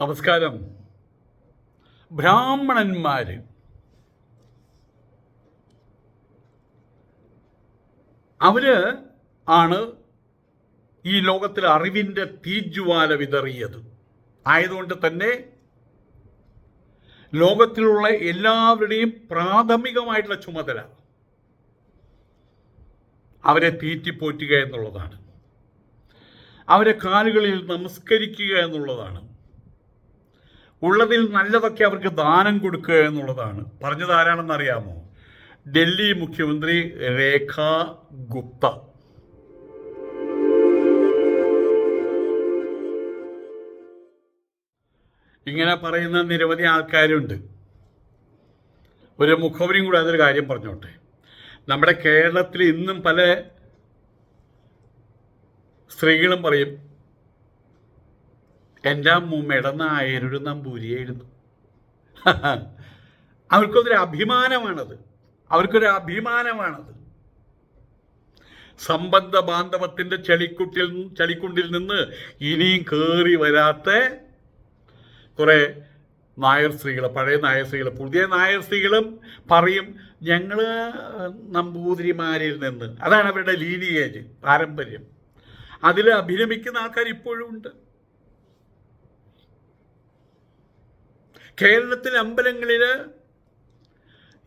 നമസ്കാരം. ബ്രാഹ്മണന്മാർ അവർ ആണ് ഈ ലോകത്തിൽ അറിവിന്റെ തീജ്വാല വിതറിയത്. ആയതുകൊണ്ട് തന്നെ ലോകത്തിലുള്ള എല്ലാവരുടെയും പ്രാഥമികമായിട്ടുള്ള ചുമതല അവരെ തീറ്റിപ്പോറ്റുക എന്നുള്ളതാണ്. അവരെ കാലുകളിൽ നമസ്കരിക്കുക എന്നുള്ളതാണ്. ഉള്ളതിൽ നല്ലതൊക്കെ അവർക്ക് ദാനം കൊടുക്കുക എന്നുള്ളതാണ്. പറഞ്ഞത് ആരാണെന്ന് അറിയാമോ? ഡൽഹി മുഖ്യമന്ത്രി രേഖ ഗുപ്ത. ഇങ്ങനെ പറയുന്ന നിരവധി ആൾക്കാരുണ്ട്. ഒരു മുഖവരിയും കൂടെ അതൊരു കാര്യം പറഞ്ഞോട്ടെ. നമ്മുടെ കേരളത്തിൽ ഇന്നും പല സ്ത്രീകളും പറയും എന്റെ അമ്മൂമ്മയുടെ നായരൊരു നമ്പൂരിയായിരുന്നു. അവർക്കൊന്നൊരു അഭിമാനമാണത്. അവർക്കൊരു അഭിമാനമാണത്. സംബന്ധ ബാന്ധവത്തിന്റെ ചെളിക്കുട്ടിൽ ചളിക്കുണ്ടിൽ നിന്ന് ഇനിയും കയറി വരാത്ത കുറേ നായർ സ്ത്രീകൾ പഴയ നായർ സ്ത്രീകൾ പുതിയ നായർ സ്ത്രീകളും പറയും ഞങ്ങൾ നമ്പൂതിരിമാരിൽ നിന്ന്. അതാണ് അവരുടെ ലീനിയേജ് പാരമ്പര്യം. അതിൽ അഭിനമിക്കുന്ന ആൾക്കാർ ഇപ്പോഴും ഉണ്ട്. കേരളത്തിലെ അമ്പലങ്ങളിൽ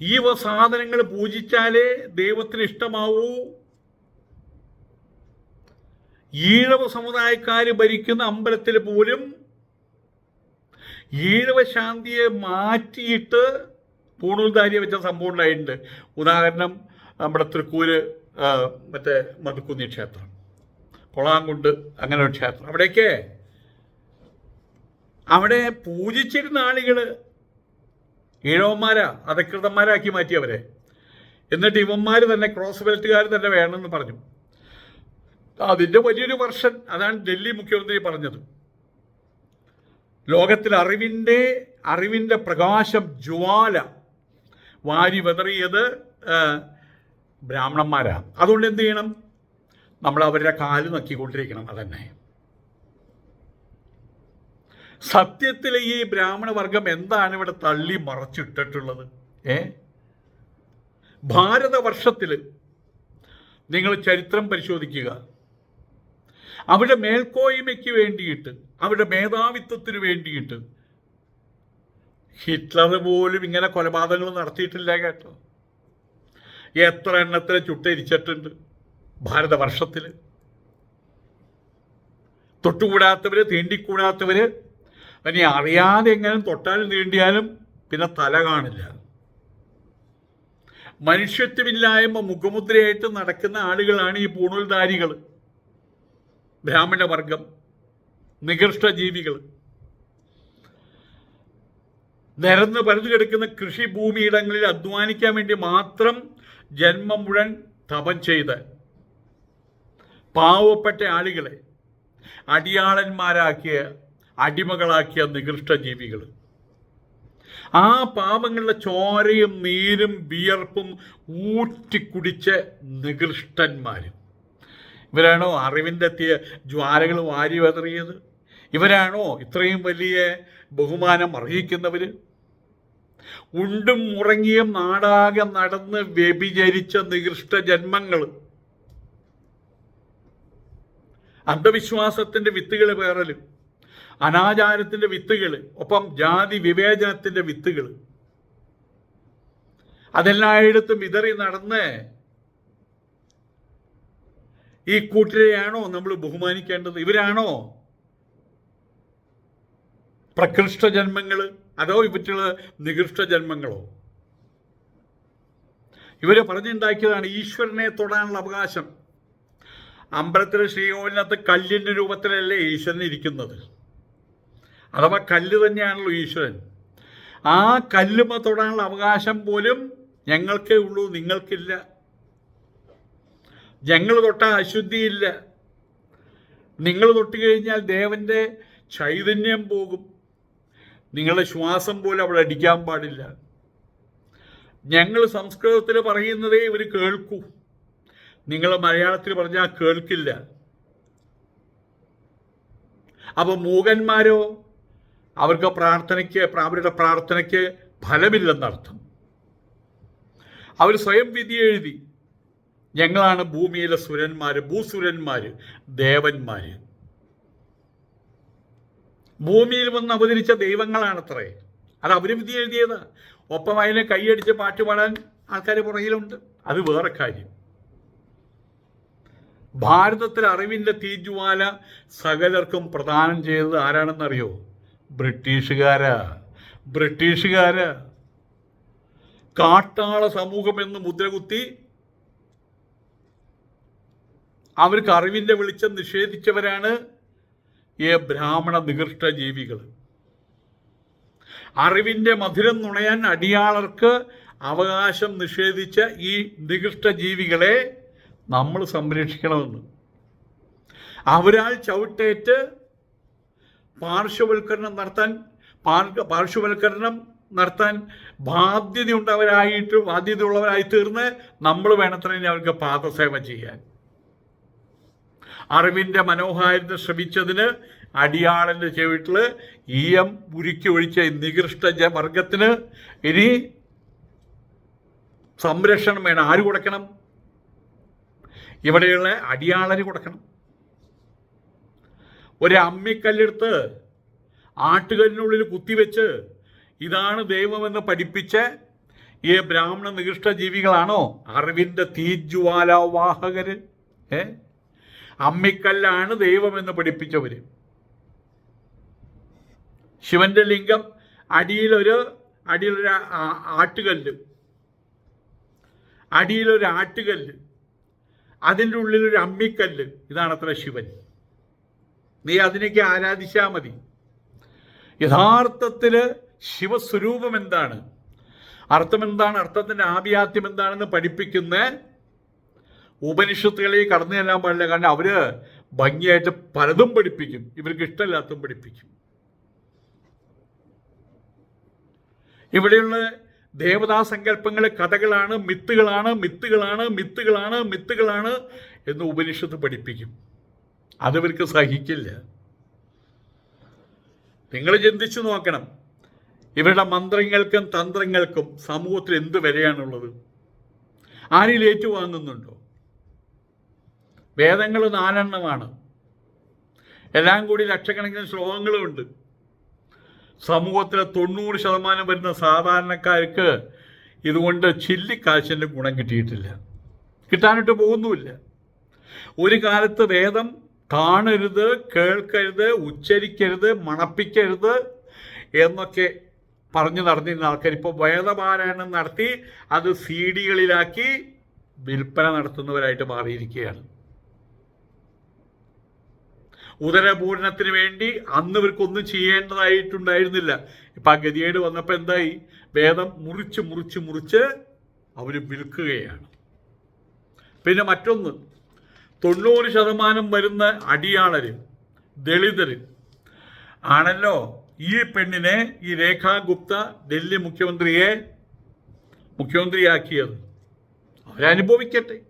ഈ സാധനങ്ങൾ പൂജിച്ചാലേ ദൈവത്തിന് ഇഷ്ടമാവൂ. ഈഴവ സമുദായക്കാർ ഭരിക്കുന്ന അമ്പലത്തിൽ പോലും ഈഴവ ശാന്തിയെ മാറ്റിയിട്ട് പൂണൂൽധാരിയെ വെച്ച സംഭവം ഉണ്ടായിട്ടുണ്ട്. ഉദാഹരണം നമ്മുടെ തൃക്കൂര് മറ്റേ മധുക്കുന്നി ക്ഷേത്രം കൊളാങ്കുണ്ട് അങ്ങനെ ഒരു ക്ഷേത്രം. അവിടെയൊക്കെ അവിടെ പൂജിച്ചിരുന്ന ആളുകൾ ഈഴവന്മാരാ അധികൃതന്മാരാക്കി മാറ്റി അവരെ എന്നിട്ട് ഇവന്മാർ തന്നെ ക്രോസ് ബെൽറ്റുകാർ തന്നെ വേണമെന്ന് പറഞ്ഞു. അതിന്റെ വലിയൊരു വർഷൻ അതാണ് ഡൽഹി മുഖ്യമന്ത്രി പറഞ്ഞത്. ലോകത്തിൽ അറിവിന്റെ അറിവിന്റെ പ്രകാശം ജ്വാല. വാരി വെതറിയത് ബ്രാഹ്മണന്മാരാണ് അതുകൊണ്ട് എന്ത് ചെയ്യണം? നമ്മൾ അവരുടെ കാൽ നക്കിക്കൊണ്ടിരിക്കണം അതന്നെ. സത്യത്തിൽ ഈ ബ്രാഹ്മണ വർഗം എന്താണ് ഇവിടെ തള്ളി മറച്ചിട്ടിട്ടുള്ളത്? ഏ? ഭാരതവർഷത്തിൽ നിങ്ങൾ ചരിത്രം പരിശോധിക്കുക. അവരുടെ മേൽക്കോയ്മയ്ക്ക് വേണ്ടിയിട്ട് അവരുടെ മേധാവിത്വത്തിന് വേണ്ടിയിട്ട് ഹിറ്റ്ലർ പോലും ഇങ്ങനെ കൊലപാതകങ്ങൾ നടത്തിയിട്ടില്ല കേട്ടോ. എത്ര എണ്ണത്തിന് ചുട്ടരിച്ചിട്ടുണ്ട് ഭാരതവർഷത്തിൽ തൊട്ടുകൂടാത്തവര് തീണ്ടിക്കൂടാത്തവര് ഇനി അറിയാതെ എങ്ങനെ തൊട്ടാലും നീണ്ടിയാലും പിന്നെ തല കാണില്ല. മനുഷ്യത്വമില്ലായ്മ മുഖമുദ്രയായിട്ട് നടക്കുന്ന ആളുകളാണ് ഈ പൂണൂൽധാരികൾ. ബ്രാഹ്മണ വർഗം നികൃഷ്ട ജീവികൾ. നിരന്ന് പരന്നു കിടക്കുന്ന കൃഷിഭൂമിയിടങ്ങളിൽ അധ്വാനിക്കാൻ വേണ്ടി മാത്രം ജന്മം മുഴുവൻ തപം ചെയ്ത് പാവപ്പെട്ട ആളുകളെ അടിയാളന്മാരാക്കിയ അടിമകളാക്കിയ നികൃഷ്ട ജീവികൾ. ആ പാപങ്ങളുടെ ചോരയും നീരും വിയർപ്പും ഊറ്റിക്കുടിച്ച നികൃഷ്ടന്മാർ ഇവരാണോ അറിവിന്റെ എത്തിയ ജ്വാലകൾ വാരി വെതറിയത്? ഇവരാണോ ഇത്രയും വലിയ ബഹുമാനം അർഹിക്കുന്നവർ ഉണ്ടും ഉറങ്ങിയും നാടാകെ നടന്ന് വ്യഭിചരിച്ച നികൃഷ്ട ജന്മങ്ങൾ അന്ധവിശ്വാസത്തിന്റെ വിത്തുകൾ പേറലും അനാചാരത്തിന്റെ വിത്തുകൾ ഒപ്പം ജാതി വിവേചനത്തിന്റെ വിത്തുകൾ. അതെല്ലായിടത്തും വിതറി നടന്ന് ഈ കൂട്ടരെയാണോ നമ്മൾ ബഹുമാനിക്കേണ്ടത്? ഇവരാണോ പ്രകൃഷ്ട ജന്മങ്ങൾ? അതോ ഇവറ്റുള്ള നികൃഷ്ട ജന്മങ്ങളോ? ഇവരെ പറഞ്ഞുണ്ടാക്കിയതാണ് ഈശ്വരനെ തൊടാനുള്ള അവകാശം. അമ്പലത്തിലെ ശ്രീകോവിലിനകത്ത് കല്ലിന്റെ രൂപത്തിലല്ലേ ഈശ്വരൻ ഇരിക്കുന്നത്? അഥവാ കല്ല് തന്നെയാണല്ലോ ഈശ്വരൻ. ആ കല്ലുമ തൊടാനുള്ള അവകാശം പോലും ഞങ്ങൾക്കേ ഉള്ളൂ നിങ്ങൾക്കില്ല. ഞങ്ങൾ തൊട്ട അശുദ്ധിയില്ല. നിങ്ങൾ തൊട്ട് കഴിഞ്ഞാൽ ദേവന്റെ ചൈതന്യം പോകും. നിങ്ങളുടെ ശ്വാസം പോലും അവിടെ അടിക്കാൻ പാടില്ല. ഞങ്ങൾ സംസ്കൃതത്തിൽ പറയുന്നതേ ഇവർ കേൾക്കൂ. നിങ്ങൾ മലയാളത്തിൽ പറഞ്ഞാൽ കേൾക്കില്ല. അപ്പോൾ മൂകന്മാരോ അവർക്ക് പ്രാർത്ഥനയ്ക്ക് അവരുടെ പ്രാർത്ഥനയ്ക്ക് ഫലമില്ലെന്നർത്ഥം അവർ സ്വയം വിധി എഴുതി. ഞങ്ങളാണ് ഭൂമിയിലെ സുരന്മാർ ഭൂസുരന്മാർ ദേവന്മാർ ഭൂമിയിൽ വന്ന് അവതരിച്ച ദൈവങ്ങളാണത്രേ. അത് അവർ വിധി എഴുതിയത്. ഒപ്പം അതിനെ കൈയടിച്ച് പാട്ട് പാടാൻ ആൾക്കാർ പുറകിലുണ്ട്. അത് വേറെ കാര്യം. ഭാരതത്തിൽ അറിവിന്റെ തീജ്വാല സകലർക്കും പ്രദാനം ചെയ്തത് ആരാണെന്നറിയോ? ബ്രിട്ടീഷുകാരാ. ബ്രിട്ടീഷുകാരാ. കാട്ടാള സമൂഹം എന്ന് മുദ്രകുത്തി അവർക്ക് അറിവിന്റെ വെളിച്ചം നിഷേധിച്ചവരാണ് ഈ ബ്രാഹ്മണ നികൃഷ്ട ജീവികൾ. അറിവിന്റെ മധുരം നുണയാൻ അടിയാളർക്ക് അവകാശം നിഷേധിച്ച ഈ നികൃഷ്ട ജീവികളെ നമ്മൾ സംരക്ഷിക്കണമെന്ന്. അവരാൽ ചവിട്ടേറ്റ് പാർശ്വവൽക്കരണം നടത്താൻ പാർ- പാർശ്വവൽക്കരണം നടത്താൻ ബാധ്യതയുണ്ടവരായിട്ട് ബാധ്യതയുള്ളവരായി തീർന്ന് നമ്മൾ വേണത്രേ അവർക്ക് പാദസേവ ചെയ്യാൻ. അറിവിന്റെ മനോഹാരിത ശ്രമിച്ചതിന് അടിയാളന്റെ ചെവിട്ടിൽ ഈയം ഉരുക്കി ഒഴിച്ച നികൃഷ്ട വർഗത്തിന് ഇനി സംരക്ഷണം വേണം. ആര് കൊടുക്കണം? ഇവിടെയുള്ള അടിയാളന് കൊടുക്കണം. ഒരു അമ്മിക്കല്ലെടുത്ത് ആട്ടുകല്ലിനുള്ളിൽ കുത്തിവെച്ച് ഇതാണ് ദൈവമെന്ന് പഠിപ്പിച്ച് ഈ ബ്രാഹ്മണ നികൃഷ്ട ജീവികളാണോ? അറിവിന്റെ തീജ്വാലാവാഹകർ ഏ? അമ്മിക്കല്ലാണ് ദൈവമെന്ന് പഠിപ്പിച്ചവര്. ശിവന്റെ ലിംഗം അടിയിലൊരു അടിയിലൊരു ആട്ടുകല്ല്. അടിയിലൊരു ആട്ടുകല്ല്. അതിന്റെ ഉള്ളിലൊരു അമ്മിക്കല്ല്. ഇതാണത്ര ശിവൻ. നീ അതിനേക്ക് ആരാധിച്ചാൽ മതി. യഥാർത്ഥത്തിൽ ശിവസ്വരൂപം എന്താണ്? അർത്ഥം എന്താണ്? അർത്ഥത്തിന്റെ ആഭിയാത്യം എന്താണെന്ന് പഠിപ്പിക്കുന്ന ഉപനിഷത്തുകളിൽ കടന്നു ചെല്ലാൻ പാടില്ല. കാരണം അവർ ഭംഗിയായിട്ട് പലതും പഠിപ്പിക്കും. ഇവർക്ക് ഇഷ്ടമില്ലാത്തതും പഠിപ്പിക്കും. ഇവിടെയുള്ള ദേവതാ സങ്കല്പങ്ങൾ കഥകളാണ് മിത്തുകളാണ് മിത്തുകളാണ് മിത്തുകളാണ് മിത്തുകളാണ് എന്ന് ഉപനിഷത്ത് പഠിപ്പിക്കും. അതിവർക്ക് സഹിക്കില്ല. നിങ്ങൾ ചിന്തിച്ചു നോക്കണം. ഇവരുടെ മന്ത്രങ്ങൾക്കും തന്ത്രങ്ങൾക്കും സമൂഹത്തിൽ എന്ത് വിലയാണുള്ളത്? ആരിൽ ഏറ്റുവാങ്ങുന്നുണ്ടോ? വേദങ്ങൾ നാലെണ്ണമാണ്. എല്ലാം കൂടി ലക്ഷക്കണക്കിന് ശ്ലോകങ്ങളുമുണ്ട് സമൂഹത്തിലെ തൊണ്ണൂറ് ശതമാനം വരുന്ന സാധാരണക്കാർക്ക് ഇതുകൊണ്ട് ചില്ലിക്കാശിന്റെ ഗുണം കിട്ടിയിട്ടില്ല. കിട്ടാനിട്ട് പോകുന്നുമില്ല. ഒരു കാലത്ത് വേദം കാണരുത് കേൾക്കരുത് ഉച്ചരിക്കരുത് മണപ്പിക്കരുത് എന്നൊക്കെ പറഞ്ഞു നടന്നിരുന്ന ആൾക്കാർ. ഇപ്പോൾ വേദപാരായണം നടത്തി അത് സി ഡികളിലാക്കി വിൽപ്പന നടത്തുന്നവരായിട്ട് മാറിയിരിക്കുകയാണ്. ഉദരപൂരണത്തിന് വേണ്ടി അന്ന് ഇവർക്കൊന്നും ചെയ്യേണ്ടതായിട്ടുണ്ടായിരുന്നില്ല. ഇപ്പം ആ ഗതികേട് വന്നപ്പോൾ എന്തായി? വേദം മുറിച്ച് മുറിച്ച് മുറിച്ച് അവർ വിൽക്കുകയാണ്. പിന്നെ മറ്റൊന്ന് തൊണ്ണൂറ് ശതമാനം വരുന്ന അടിയാളര് ദളിതര്. ആണല്ലോ ഈ പെണ്ണിനെ ഈ രേഖാ ഗുപ്ത ഡൽഹി മുഖ്യമന്ത്രിയെ മുഖ്യമന്ത്രിയാക്കിയത്. അവരനുഭവിക്കട്ടെ.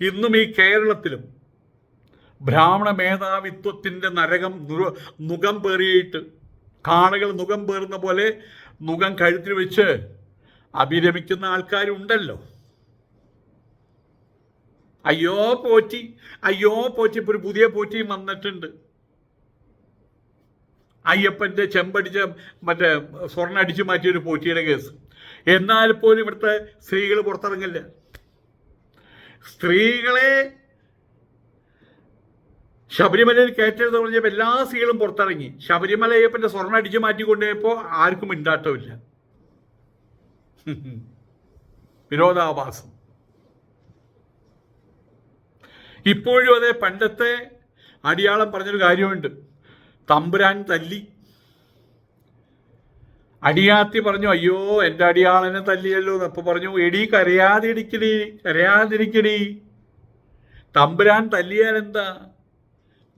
ഇന്നും ഈ കേരളത്തിലും ബ്രാഹ്മണ മേധാവിത്വത്തിന്റെ നരകം നുഖം പേറിയിട്ട് കാണകൾ നുകം പേറുന്ന പോലെ നുകം കഴുത്തിൽ വെച്ച് അഭിരമിക്കുന്ന ആൾക്കാരുണ്ടല്ലോ. അയ്യോ പോറ്റി അയ്യോ പോറ്റി ഒരു പുതിയ പോറ്റിയും വന്നിട്ടുണ്ട്. അയ്യപ്പന്റെ ചെമ്പടിച്ച മറ്റേ സ്വർണ അടിച്ചു മാറ്റിയ ഒരു പോറ്റിയുടെ കേസ്. എന്നാൽ പോലും ഇവിടുത്തെ സ്ത്രീകൾ പുറത്തിറങ്ങില്ല. സ്ത്രീകളെ ശബരിമലയിൽ കയറ്റരുത് പറഞ്ഞപ്പോൾ എല്ലാ സ്ത്രീകളും പുറത്തിറങ്ങി. ശബരിമല അയ്യപ്പന്റെ സ്വർണ അടിച്ചു മാറ്റി കൊണ്ടുപോയപ്പോൾ ആർക്കും മിണ്ടാട്ടമില്ല വിരോധാഭാസം. ഇപ്പോഴും അതേ പണ്ടത്തെ അടിയാളം പറഞ്ഞൊരു കാര്യമുണ്ട്. തമ്പുരാൻ തല്ലി. അടിയാത്തി പറഞ്ഞു അയ്യോ എന്റെ അടിയാളനെ തല്ലിയല്ലോ എന്ന് പറഞ്ഞു എടി കരയാതിരിക്കടി കരയാതിരിക്കടി. തമ്പുരാൻ തല്ലിയാൽ എന്താ?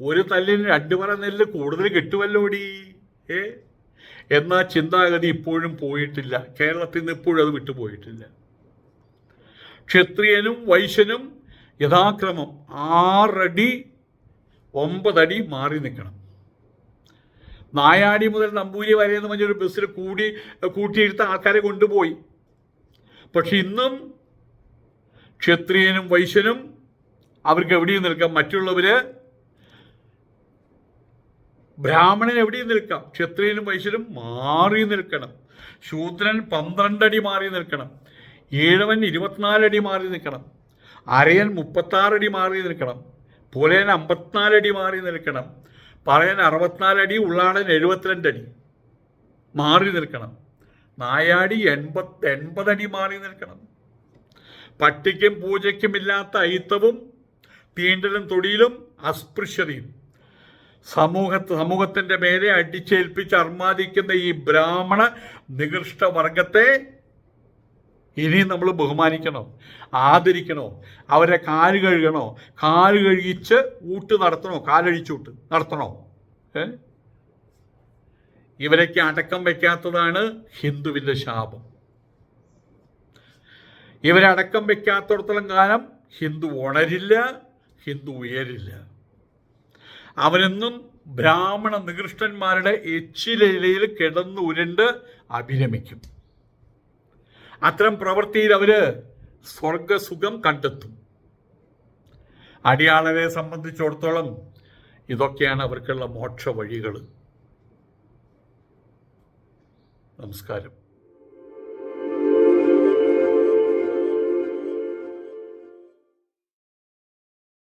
ഒരു തല്ലിന് രണ്ടു പറ നെല്ല് കൂടുതൽ കിട്ടുമല്ലോ ഇടി ഏ? എന്നാ ചിന്താഗതി ഇപ്പോഴും പോയിട്ടില്ല. കേരളത്തിൽ നിന്ന് ഇപ്പോഴും അത് വിട്ടുപോയിട്ടില്ല. ക്ഷത്രിയനും വൈശ്യനും യഥാക്രമം ആറടി ഒമ്പതടി മാറി നിൽക്കണം. നായാടി മുതൽ നമ്പൂരി വരെ എന്ന് പറഞ്ഞൊരു ബസ്സിൽ കൂടി കൂട്ടിയിരുത്ത ആൾക്കാരെ കൊണ്ടുപോയി. പക്ഷെ ഇന്നും ക്ഷത്രിയനും വൈശ്യനും അവർക്ക് എവിടെയും നിൽക്കാം. മറ്റുള്ളവര് ബ്രാഹ്മണൻ എവിടെയും നിൽക്കാം. ക്ഷത്രിയനും വൈശ്യനും മാറി നിൽക്കണം. ശൂദ്രൻ പന്ത്രണ്ടടി മാറി നിൽക്കണം. ഈഴവൻ ഇരുപത്തിനാലടി മാറി നിൽക്കണം. അരയൻ മുപ്പത്താറടി മാറി നിൽക്കണം. പുലയൻ അമ്പത്തിനാലടി മാറി നിൽക്കണം. പറയൻ അറുപത്തിനാലടി ഉള്ളാടൻ എഴുപത്തിരണ്ടടി മാറി നിൽക്കണം. നായാടി എൺപത്തി എൺപതടി മാറി നിൽക്കണം. പട്ടിക്കും പൂജയ്ക്കും ഇല്ലാത്ത അയിത്തവും തീണ്ടലും തൊടിയിലും അസ്പൃശ്യതയും. സമൂഹ സമൂഹത്തിന്റെ മേലെ അടിച്ചേൽപ്പിച്ച് അർമാദിക്കുന്ന ഈ ബ്രാഹ്മണ നികൃഷ്ട വർഗത്തെ ഇനി നമ്മൾ ബഹുമാനിക്കണോ? ആദരിക്കണോ? അവരെ കാൽ കഴുകണോ? കാൽ കഴുകിച്ച് ഊട്ട് നടത്തണോ? കാലഴിച്ചൂട്ട് നടത്തണോ? ഇവരൊക്കെ അടക്കം വയ്ക്കാത്തതാണ് ഹിന്ദുവിന്റെ ശാപം. ഇവരെ അടക്കം വയ്ക്കാത്തടത്തോളം കാലം ഹിന്ദു ഉണരില്ല ഹിന്ദു ഉയരില്ല. അവനെന്നും ബ്രാഹ്മണ നികൃഷ്ടന്മാരുടെ എച്ചിലയിൽ കിടന്നു ഉരുണ്ട് അഭിരമിക്കും. അത്തരം പ്രവൃത്തിയിൽ അവർ സ്വർഗസുഖം കണ്ടെത്തും. അടിയാളരെ സംബന്ധിച്ചിടത്തോളം ഇതൊക്കെയാണ് അവർക്കുള്ള മോക്ഷ വഴികൾ നമസ്കാരം.